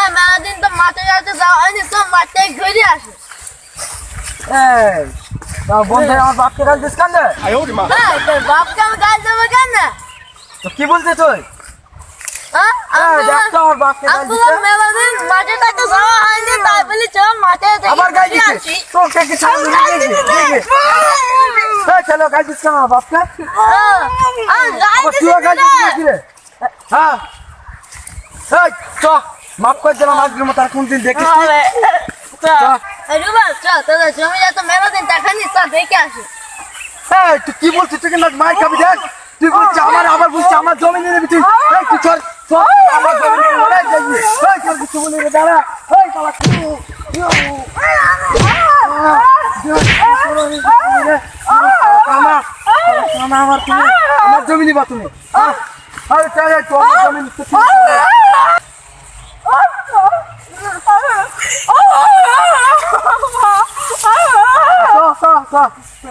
ওই মেলা দিন তো মাঠে যাতে যাওয়া হয়নি তো মাঠে ঘুরে আসে। এই তা বন্ধু আমার বাপকে গাল দিস কেন? হ্যাঁ তোর বাপকে আমি গাল দেবো কেন? তো কি বলছিস তুই? হ্যাঁ হ্যাঁ, চল থেকে গাল দিস কেন বাপকে? তুইও গাল দিস হ্যাঁ। এই চ। মাফ করে দিলাম আজকের মতো আর কোনদিন দেখিস তুই কি বলছিস? তুই কিন্তু খাবি দেখ। তুই বলছিস আমার আবার বলছিস আমার জমি নিয়ে নিবি তুই। তুই চল চল আমার জমি নিয়ে দেখবি। চল কিছু বলি রে দাঁড়া। এই শালা কি? কানা। কানা আমার আমার জমি নিবা তুমি। আরে জমি নিতে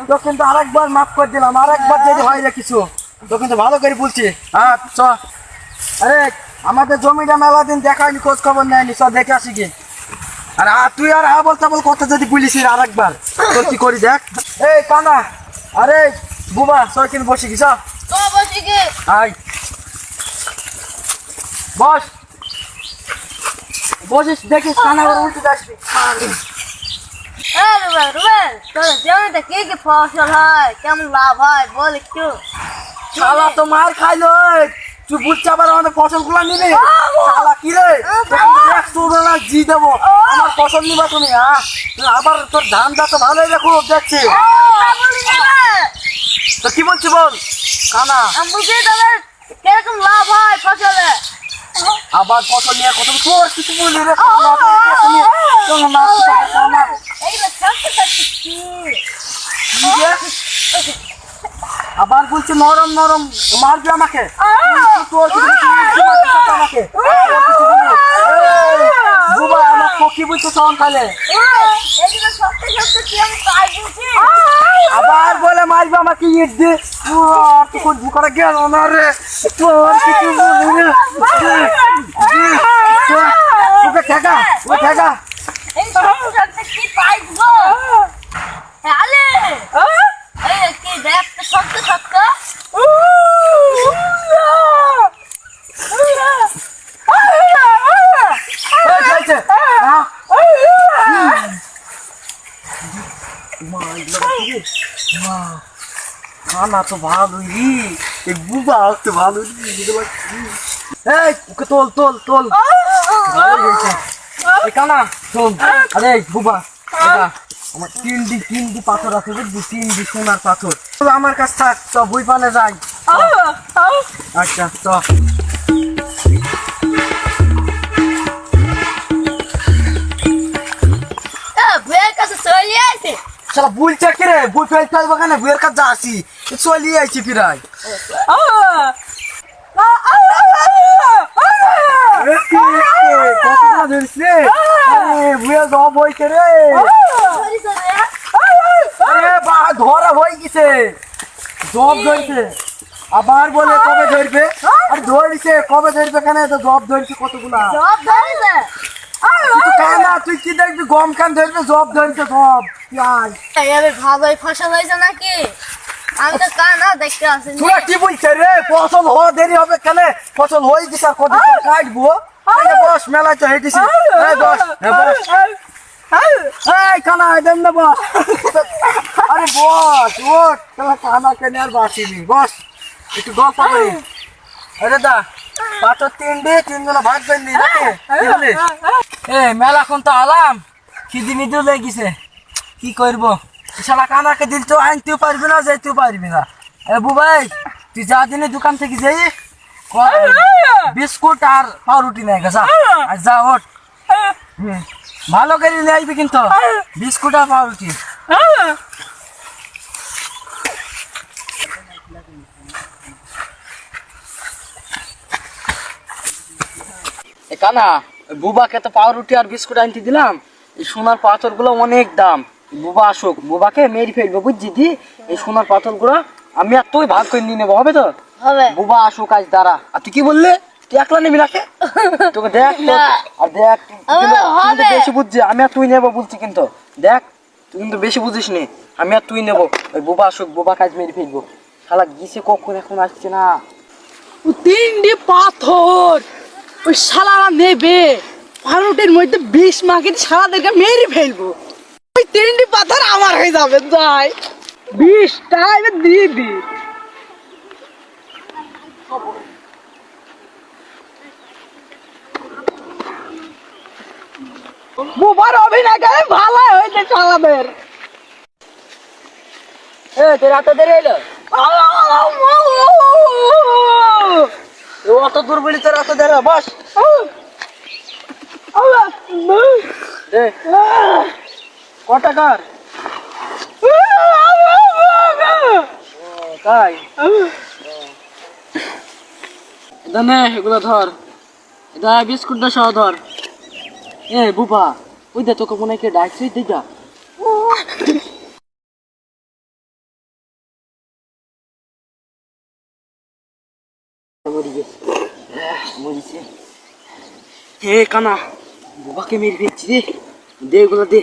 তো কিন্তু আরেকবার মাফ করে দিলাম আরেকবার যদি হয় রে কিছু। তো কিন্তু ভালো করে বলছি। হ্যাঁ চ আরে আমাদের জমিটা মেলা দিন দেখায়নি খোঁজ খবর নেয়নি চ দেখে আসি কি আর তুই আর আবল তাবল কথা যদি বলিস এর আরেকবার। তোর কি করি দেখ। এই কানা। আরে বুবা সর কিন্তু বসে আয়। বস। বসিস দেখিস কানা করে উল্টে আসবি। রুবেল, রুবেল, জমিতে কি কি ফসল হয়? কেমন লাভ হয়? বল একটু। শালা তো মার খাইলো। তুই আবার আমাদের ফসলগুলা নিবি শালা কি রে? তোর জি দেবো। আমার ফসল নিবা তুমি হ্যাঁ আবার তোর ধানটা তো ভালোই দেখো দেখছি। তা কি বলছি বল? কানা। বুঝি তোদের কীরকম লাভ হয় ফসলে? আবার ফসল নিয়ে কত তোর কিছু বলি রে তোর? আবার বলছি নরম নরম মারবি আমাকে। তোর আমাকে? তোর কি বলছো তখন তাহলে আবার বলে মারবে আমাকে ইট দিয়ে। আর তো কোন বুকারা গেল না রে। তোর কিছু রে ওকে ঠেকা ওকে ঠেকা এই সত্যি কি তো হ্যাঁ ভালোই বুবা তো ভালো? এই ওকে তোল তোল তোল। কানা শোন। আরে বুবা আমার তিনটি তিনটি পাথর আছে বুঝলি? তিনটি সোনার পাথর। তো আমার কাছ থাক তো বই পানে যাই আচ্ছা তো বুল চাকি রে বুল ফেল ফেলব কেন বুয়ের কাছে আসি চলিয়ে ধরা হয়ে গেছে। জব আবার বলে কবে ধরবে? আর, ধরিছে, কবে ধরবে কেন? জব ধরছে কতগুলা? জব ধরেছে? কানা তুই কি দেখবি? গম খান ধরবে জব ধরছে জব পেঁয়াজ এবার ভালোই ফসল হয়েছে নাকি? আমি তো কানা দেখতে তোরা কি বলছে রে? ফসল হওয়া দেরি হবে কেন? ফসল হয়ে গেছে আর কত করে কাটবো? এই বস মেলায় তো হেঁটেছি। এই বস এই বস। এই কানা দেন না বস। আরে বস কানা কেন আর বাসিনি একটু গল্প করি। আরে দা পাথর তিনটে তিনজনে ভাগ করে নি নাকি? এ, মেলা এখন তো আলাম। খিদি মিদু লেগেছে? কি করব? শালা কানাকে দিল তো আনতেও পারবি না, যাইতেও পারবি না। এ, বুবাই, তুই যা দিনে দোকান থেকে যাই। বিস্কুট আর পাউরুটি নেই গেছা আর যা হুম। ভালো করে নিয়ে আসবি কিন্তু। বিস্কুট আর পাউরুটি। কানা। বুবাকে তো পাউরুটি আর বিস্কুট আনতে দিলাম। এই সোনার পাথরগুলো অনেক দাম। বুবা আসুক বুবাকে মেরে ফেলব বুঝছি দি? এই সোনার পাথরগুলো আমি আর তুই ভাগ করে নিয়ে নেব হবে তো? হবে। বুবা আসুক আজ দাঁড়া। আর তুই কি বললি? তুই একলা নিবি নাকি? তোকে দেখ আর দেখ। বেশি বুঝছিস আমি আর তুই নেব বলছি কিন্তু। দেখ তুই কিন্তু বেশি বুঝিস নি। আমি আর তুই নেব। ওই বোবা আসুক বোবা কাজ মেরে ফেলব। শালা গিয়েছে কখন এখন আসছে না? ও তিনটি পাথর। ওই শালারা নেবে ফানুটের মধ্যে বিষ মাকে শালাদেরকে মেরে ফেলব ওই তিনটি পাথর আমার হয়ে যাবে যাই বিষটা এবার দিয়ে দি বোবার অভিনয় করে ভালো হয়েছে শালাদের এ তোর এত দেরি এলো অত দূর বলি তোর দেরি হলো, বস। দে। ক টাকার? তাই? এটা নে এগুলো ধর। এটা বিস্কুটটা সহ ধর। এ বুবা ওই দে তোকে মনে হয় কে ডাকছে দিদা। মরিছে হে কানা বুবাকে মেরে ফেলছি রে দে এগুলো দে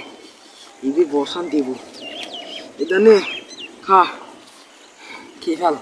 এবি বসান দেব এটা নে খা খেয়ে ফেল